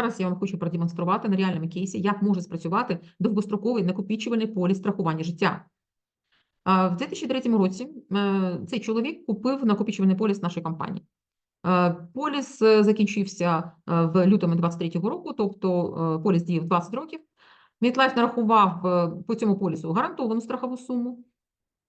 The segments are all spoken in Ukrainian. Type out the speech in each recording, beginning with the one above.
Зараз я вам хочу продемонструвати на реальному кейсі, як може спрацювати довгостроковий накопичувальний поліс страхування життя. В 2003 році е, цей чоловік купив накопичувальний поліс нашої компанії. Е, Поліс е, закінчився в лютому 23 року, тобто поліс діяв 20 років. Мітлайф нарахував по цьому полісу гарантовану страхову суму,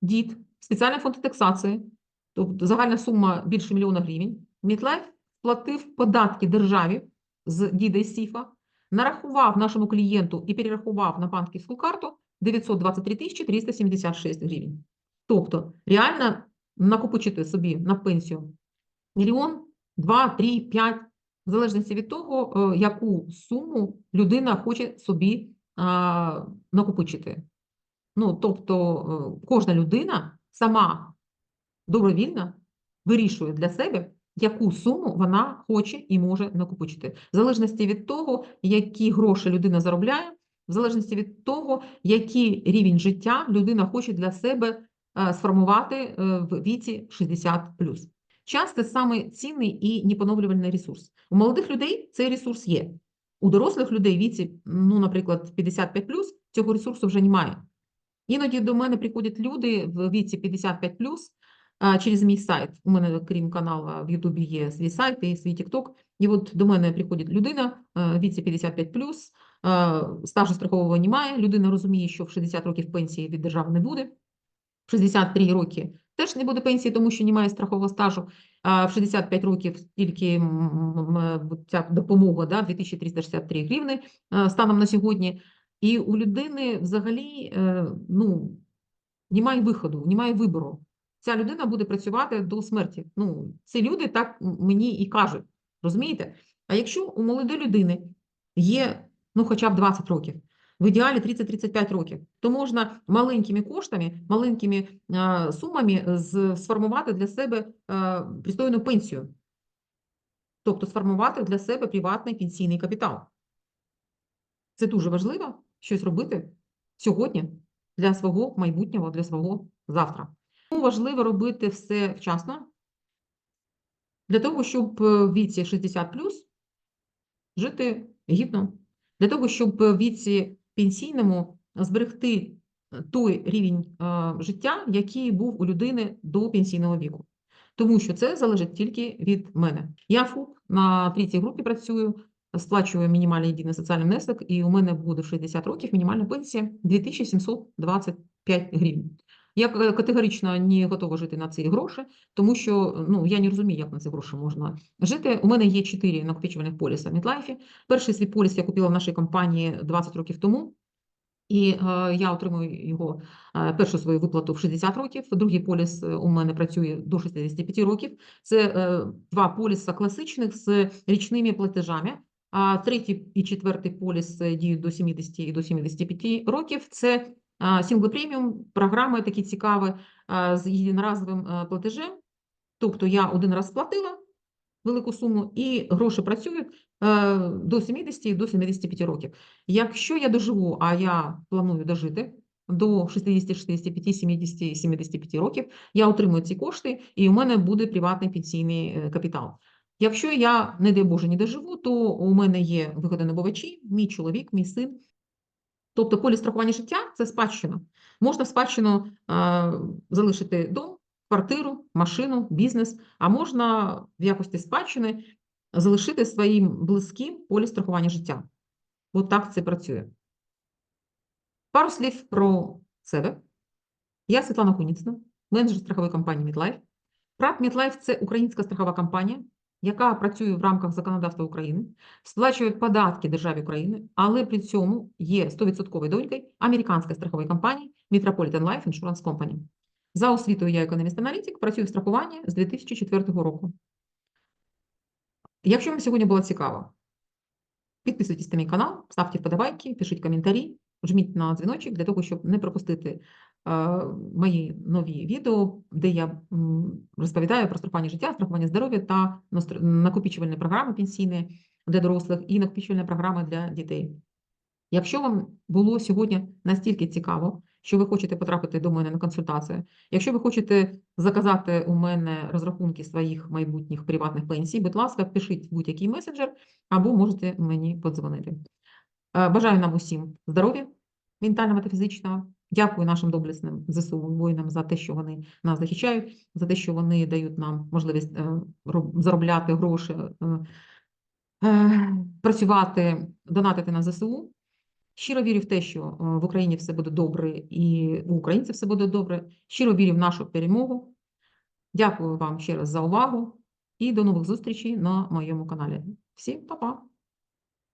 дід, спеціальний фонд індексації, тобто загальна сума більше мільйона гривень. Мітлайф платив податки державі з діда сіфа, нарахував нашому клієнту і перерахував на банківську карту 923 тисячі 376 гривень. Тобто реально накопичити собі на пенсію мільйон, два, три, п'ять, в залежності від того, е, яку суму людина хоче собі а, накопичити. Ну, тобто, е, кожна людина сама добровільно вирішує для себе, яку суму вона хоче і може накопичити. В залежності від того, які гроші людина заробляє, в залежності від того, який рівень життя людина хоче для себе е, сформувати е, в віці 60 Час це саме цінний і непоновлювальний ресурс. У молодих людей цей ресурс є. У дорослих людей віці, ну, наприклад, 55 цього ресурсу вже немає. Іноді до мене приходять люди в віці 55 а, через мій сайт. У мене, крім каналу, в Ютубі є свій сайт і свій Тікток. І от до мене приходить людина віці 55 а, стажу страхового немає. Людина розуміє, що в 60 років пенсії від держави не буде. В 63 роки теж не буде пенсії, тому що немає страхового стажу. А в 65 років тільки м, ця допомога да, 2363 гривни станом на сьогодні. І у людини взагалі е, ну, немає виходу, немає вибору. Ця людина буде працювати до смерті. Ну, ці люди так мені і кажуть. Розумієте? А якщо у молодої людини є ну, хоча б 20 років, в ідеалі 30-35 років, то можна маленькими коштами, маленькими а, сумами сформувати для себе а, пристойну пенсію. Тобто сформувати для себе приватний пенсійний капітал. Це дуже важливо щось робити сьогодні для свого майбутнього, для свого завтра. Тому важливо робити все вчасно, для того, щоб е, в віці 60 жити гідно, для того, щоб в віці пенсійному зберегти той рівень е, життя, який був у людини до пенсійного віку. Тому що це залежить тільки від мене. Я ФУП на третій групі працюю, сплачую мінімальний єдиний соціальний внесок, і у мене буде в 60 років мінімальна пенсія 2725 гривень. Я категорично не готова жити на ці гроші, тому що ну, я не розумію, як на ці гроші можна жити. У мене є чотири накопичувальних поліса в Мітлайфі. Перший свій поліс я купила в нашій компанії 20 років тому. І е, я отримую його е, першу свою виплату в 60 років. Другий поліс е, у мене працює до 65 років. Це е, два поліса класичних з річними платежами. А третій і четвертий поліс е, діють до 70 і до 75 років. Це сінгл преміум програми такі цікаві з єдиноразовим платежем. Тобто я один раз сплатила велику суму, і гроші працюють до 70 і до 75 років. Якщо я доживу, а я планую дожити до 60, 65, 70 і 75 років, я отримую ці кошти, і у мене буде приватний пенсійний е, капітал. Якщо я, не дай Боже, не доживу, то у мене є виходонабувачі, мій чоловік, мій син. Тобто поліс страхування життя це спадщина. Можна в спадщину е, залишити дом, квартиру, машину, бізнес, а можна в якості спадщини залишити своїм близьким поліс страхування життя. От так це працює. Пару слів про себе. Я Світлана Куніцина, менеджер страхової компанії Мідлайф. ПРАТ Мідлайф це українська страхова компанія, яка працює в рамках законодавства України, сплачує податки державі України, але при цьому є 100% донькою американської страхової компанії Metropolitan Life Insurance Company. За освітою я економіст-аналітик, працюю в страхуванні з 2004 року. Якщо вам сьогодні було цікаво, підписуйтесь на мій канал, ставте вподобайки, пишіть коментарі, жміть на дзвіночок для того, щоб не пропустити мої нові відео, де я розповідаю про страхування життя, страхування здоров'я та накопичувальні програми пенсійні для дорослих і накопичувальні програми для дітей. Якщо вам було сьогодні настільки цікаво, що ви хочете потрапити до мене на консультацію, якщо ви хочете заказати у мене розрахунки своїх майбутніх приватних пенсій, будь ласка, пишіть будь-який месенджер або можете мені подзвонити. Е, Бажаю нам усім здоров'я ментального та фізичного. Дякую нашим доблесним ЗСУ воїнам за те, що вони нас захищають, за те, що вони дають нам можливість е, заробляти гроші, е, е, працювати, донатити на ЗСУ. Щиро вірю в те, що в Україні все буде добре і у українців все буде добре. Щиро вірю в нашу перемогу. Дякую вам ще раз за увагу і до нових зустрічей на моєму каналі. Всім па-па!